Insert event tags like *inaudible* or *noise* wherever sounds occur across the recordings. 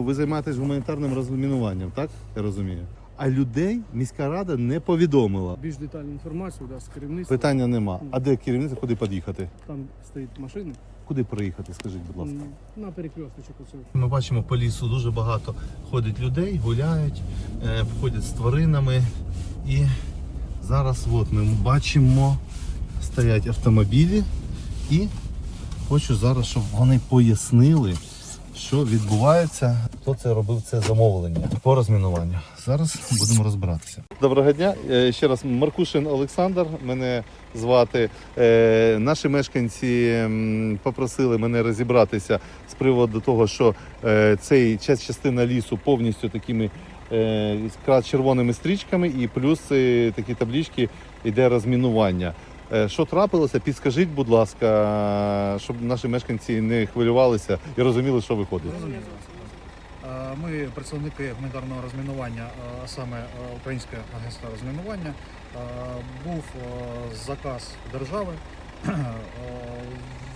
Ви займаєтесь гуманітарним розмінуванням, так? Я розумію. А людей міська рада не повідомила. Більш детальну інформацію да, з керівництва. Питання нема. А де керівництво, куди під'їхати? Там стоїть машина Куди проїхати? Скажіть, будь ласка. на перекресточок оце. Ми бачимо по лісу дуже багато ходить людей, гуляють, е, ходять з тваринами. І зараз от ми бачимо, стоять автомобілі і хочу зараз, щоб вони пояснили, що відбувається. Хто це робив це замовлення по розмінуванню. Зараз будемо розбиратися. Доброго дня. Е, Ще раз Маркушин Олександр. Мене звати. Е, Наші мешканці попросили мене розібратися з приводу того, що е, цей час частина лісу повністю такими червоними стрічками, і плюс такі таблічки йде розмінування. Е, Що трапилося? Підскажіть, будь ласка, щоб наші мешканці не хвилювалися і розуміли, що виходить. Е, Ми представники гуманітарного розмінування, е, а саме Українське агентство розмінування. Був заказ держави, *clears throat*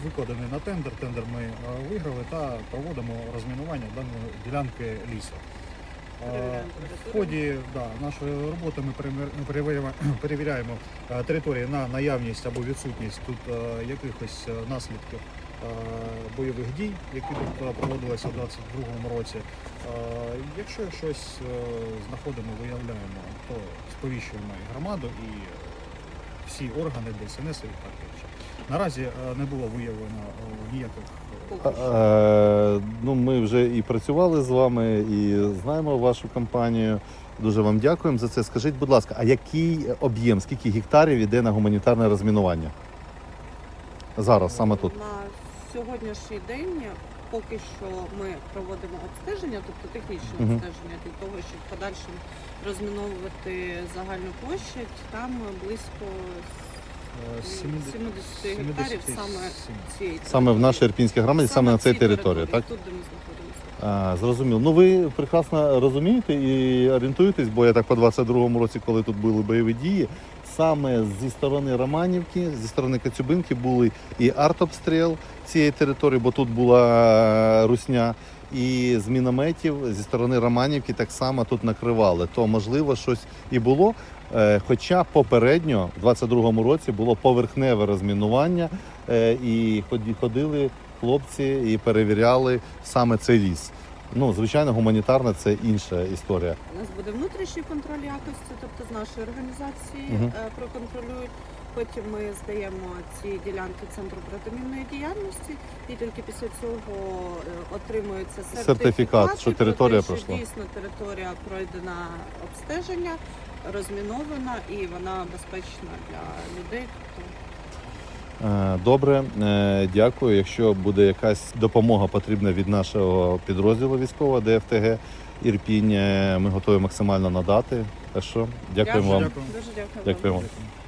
викладений на тендер. Тендер ми виграли та проводимо розмінування даної ділянки лісу. Е, В ході да, нашої роботи ми *clears throat* перевіряємо, е, території на наявність або відсутність тут е, якихось наслідків бойових дій, які тут проводилися у 2022 році. Якщо щось знаходимо, виявляємо, то сповіщуємо і громаду, і всі органи ДСНС і так інше. Наразі не було виявлено е, е, Е, ну, ми вже і працювали з вами, і знаємо вашу компанію. Дуже вам дякуємо за це. Скажіть, будь ласка, а який об'єм, скільки гектарів іде на гуманітарне розмінування? Зараз, саме тут. На сьогоднішній день поки що ми проводимо обстеження, тобто технічне Мгм. обстеження для того, щоб в подальшому розміновувати загальну площадь. Там близько 70, 70 гектарів саме 77. цієї Саме в нашій Ірпінській громаді, саме на цій території, так? Тут. Зрозуміло. Ну ви прекрасно розумієте і орієнтуєтесь, бо я так по 22-му році, коли тут були бойові дії, саме зі сторони Романівки, зі сторони Кацюбинки були і артобстріл цієї території, бо тут була е, русня. І з мінометів зі сторони Романівки так само тут накривали. То можливо щось і було. Е, Хоча попередньо, в 22-му році, було поверхневе розмінування, е, і ходили хлопці і перевіряли саме цей ліс. Ну, звичайно, гуманітарна це інша історія. У нас буде внутрішній контроль якості, тобто з нашої організації Мгм. е, проконтролюють. Потім ми здаємо ці ділянки центру протимінної діяльності, і тільки після цього е, отримується сертифікат, Сертифікат, що про територія те, що пройшла. Дійсно, територія пройдена обстеження, розмінована і вона безпечна для людей. Тобто Добре, е, дякую. Якщо буде якась допомога потрібна від нашого підрозділу військового ДФТГ Ірпінь, е, ми готові максимально надати. Так що дякуємо вам. Дякую. Дуже дякую. Дякуємо. Дякую.